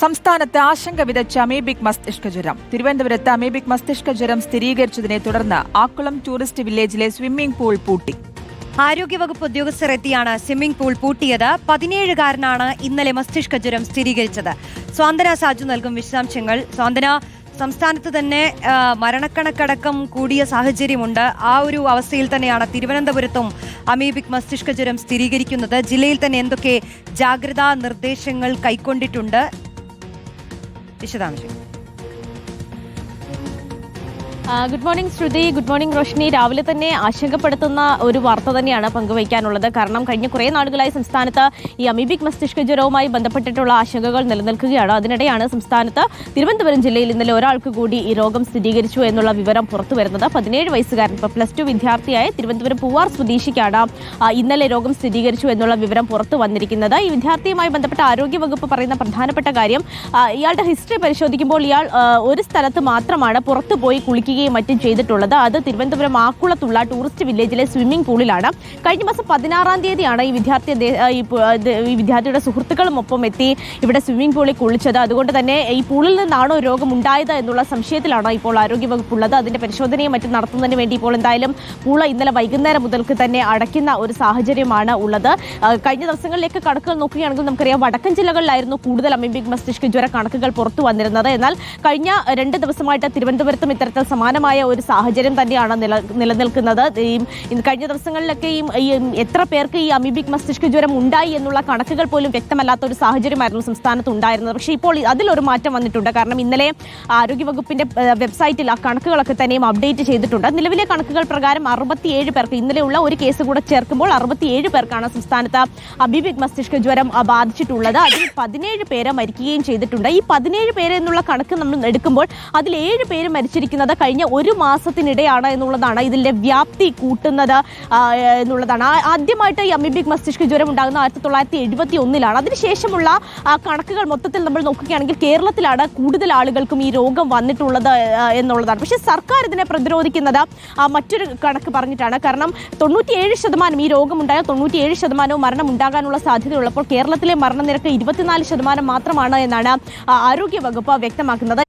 സംസ്ഥാനത്ത് ആശങ്ക വിതച്ച അമീബിക് മസ്തിഷ്ക ജ്വരം. തിരുവനന്തപുരത്ത് അമീബിക് മസ്തിഷ്ക ജ്വരം സ്ഥിരീകരിച്ചതിനെ തുടർന്ന് ആക്കുളം ടൂറിസ്റ്റ് വില്ലേജിലെ സ്വിമ്മിംഗ് പൂൾ പൂട്ടി. ആരോഗ്യവകുപ്പ് ഉദ്യോഗസ്ഥർ എത്തിയാണ് സ്വിമ്മിംഗ് പൂൾ പൂട്ടിയത്. പതിനേഴുകാരനാണ് ഇന്നലെ മസ്തിഷ്ക ജ്വരം സ്ഥിരീകരിച്ചത്. സ്വാന്തന സാജു നൽകും വിശദാംശങ്ങൾ. സ്വാന്തന സംസ്ഥാനത്ത് തന്നെ മരണക്കണക്കടക്കം കൂടിയ സാഹചര്യമുണ്ട്. ആ ഒരു അവസ്ഥയിൽ തന്നെയാണ് തിരുവനന്തപുരത്തും അമീബിക് മസ്തിഷ്ക ജ്വരം സ്ഥിരീകരിക്കുന്നത്. ജില്ലയിൽ തന്നെ എന്തൊക്കെ ജാഗ്രതാ നിർദ്ദേശങ്ങൾ കൈക്കൊണ്ടിട്ടുണ്ട്? വിശദാംശം ആ, good morning Shruthi. Good morning Roshni. രാവിലെ തന്നെ ആശങ്കപ്പെടുത്തുന്ന ഒരു വാർത്ത തന്നെയാണ് പങ്കുവയ്ക്കാനുള്ളത്. കാരണം കഴിഞ്ഞ കുറേ നാളുകളായി സംസ്ഥാനത്ത് ഈ അമീബിക് മസ്തിഷ്ക ജ്വരവുമായി ബന്ധപ്പെട്ടിട്ടുള്ള ആശങ്കകൾ നിലനിൽക്കുകയാണ്. അതിനിടെയാണ് സംസ്ഥാനത്ത് തിരുവനന്തപുരം ജില്ലയിൽ ഇന്നലെ ഒരാൾക്ക് കൂടി ഈ രോഗം സ്ഥിരീകരിച്ചു എന്നുള്ള വിവരം പുറത്തു വരുന്നത്. പതിനേഴ് വയസ്സുകാരൻ ഇപ്പോൾ പ്ലസ് ടു വിദ്യാർത്ഥിയായ തിരുവനന്തപുരം പൂവാർ സ്വദേശിക്കാണ് ഇന്നലെ രോഗം സ്ഥിരീകരിച്ചു എന്നുള്ള വിവരം പുറത്തു വന്നിരിക്കുന്നത്. ഈ വിദ്യാർത്ഥിയുമായി ബന്ധപ്പെട്ട ആരോഗ്യവകുപ്പ് പറയുന്ന പ്രധാനപ്പെട്ട കാര്യം ഇയാളുടെ ഹിസ്റ്ററി പരിശോധിക്കുമ്പോൾ ഇയാൾ ഒരു സ്ഥലത്ത് മാത്രമാണ് പുറത്തു പോയി കുളിക്കുകയും മറ്റും ചെയ്തിട്ടുള്ളത്. അത് തിരുവനന്തപുരം ആക്കുളത്തുള്ള ടൂറിസ്റ്റ് വില്ലേജിലെ സ്വിമ്മിംഗ് പൂളിലാണ് കഴിഞ്ഞ മാസം പതിനാറാം തീയതിയാണ് ഈ വിദ്യാർത്ഥി ഈ വിദ്യാർത്ഥിയുടെ സുഹൃത്തുക്കളും ഒപ്പം എത്തി ഇവിടെ സ്വിമ്മിംഗ് പൂളിൽ കുളിച്ചത്. അതുകൊണ്ട് തന്നെ ഈ പൂളിൽ നിന്നാണോ രോഗം ഉണ്ടായത് എന്നുള്ള സംശയത്തിലാണ് ഇപ്പോൾ ആരോഗ്യവകുപ്പ് ഉള്ളത് അതിന്റെ പരിശോധനയും മറ്റും നടത്തുന്നതിന് വേണ്ടി ഇപ്പോൾ എന്തായാലും പൂള ഇന്നലെ വൈകുന്നേരം മുതൽക്ക് തന്നെ അടയ്ക്കുന്ന ഒരു സാഹചര്യമാണ് ഉള്ളത്. കഴിഞ്ഞ ദിവസങ്ങളിലേക്ക് കണക്കുകൾ നോക്കുകയാണെങ്കിൽ നമുക്കറിയാം വടക്കൻ ജില്ലകളിലായിരുന്നു കൂടുതൽ അമീബിക് മസ്തിഷ്ക ജ്വര കണക്കുകൾ പുറത്തു വന്നിരുന്നത്. എന്നാൽ കഴിഞ്ഞ രണ്ട് ദിവസമായിട്ട് തിരുവനന്തപുരത്തും ഇത്തരത്തിൽ സമാനമായ ഒരു സാഹചര്യം തന്നെയാണ് നില നിലനിൽക്കുന്നത്. ഈ കഴിഞ്ഞ ദിവസങ്ങളിലൊക്കെ ഈ എത്ര പേർക്ക് ഈ അമീബിക് മസ്തിഷ്ക ജ്വരം ഉണ്ടായി എന്നുള്ള കണക്കുകൾ പോലും വ്യക്തമല്ലാത്ത ഒരു സാഹചര്യമായിരുന്നു സംസ്ഥാനത്ത് ഉണ്ടായിരുന്നത്. പക്ഷേ ഇപ്പോൾ അതിലൊരു മാറ്റം വന്നിട്ടുണ്ട്. കാരണം ഇന്നലെ ആരോഗ്യവകുപ്പിന്റെ വെബ്സൈറ്റിൽ ആ കണക്കുകളൊക്കെ തന്നെയും അപ്ഡേറ്റ് ചെയ്തിട്ടുണ്ട്. നിലവിലെ കണക്കുകൾ പ്രകാരം അറുപത്തിയേഴ് പേർക്ക് ഇന്നലെയുള്ള ഒരു കേസ് കൂടെ ചേർക്കുമ്പോൾ അറുപത്തിയേഴ് പേർക്കാണ് സംസ്ഥാനത്ത് അബിബിക് മസ്തിഷ്ക ജ്വരം ബാധിച്ചിട്ടുള്ളത്. അതിൽ പതിനേഴ് പേരെ മരിക്കുകയും ചെയ്തിട്ടുണ്ട്. ഈ പതിനേഴ് പേര് എന്നുള്ള കണക്ക് നമ്മൾ എടുക്കുമ്പോൾ അതിൽ ഏഴ് പേര് മരിച്ചിരിക്കുന്നത് കഴിഞ്ഞ ഒരു മാസത്തിനിടെയാണ് എന്നുള്ളതാണ് ഇതിന്റെ വ്യാപ്തി കൂട്ടുന്നത് എന്നുള്ളതാണ്. ആദ്യമായിട്ട് ഈ അമീബിക് മസ്തിഷ്ക ജ്വരം ഉണ്ടാകുന്ന ആയിരത്തി തൊള്ളായിരത്തി എഴുപത്തി ഒന്നിലാണ് അതിനുശേഷമുള്ള കണക്കുകൾ മൊത്തത്തിൽ നമ്മൾ നോക്കുകയാണെങ്കിൽ കേരളത്തിലാണ് കൂടുതൽ ആളുകൾക്കും ഈ രോഗം വന്നിട്ടുള്ളത് എന്നുള്ളതാണ്. പക്ഷേ സർക്കാർ ഇതിനെ പ്രതിരോധിക്കുന്നത് മറ്റൊരു കണക്ക് പറഞ്ഞിട്ടാണ്. കാരണം തൊണ്ണൂറ്റിയേഴ് ശതമാനം ഈ രോഗം ഉണ്ടായാൽ തൊണ്ണൂറ്റിയേഴ് ശതമാനവും മരണം ഉണ്ടാകാനുള്ള സാധ്യതയുള്ളപ്പോൾ കേരളത്തിലെ മരണനിരക്ക് ഇരുപത്തിനാല് ശതമാനം മാത്രമാണ് എന്നാണ് ആരോഗ്യ വകുപ്പ് വ്യക്തമാക്കുന്നത്.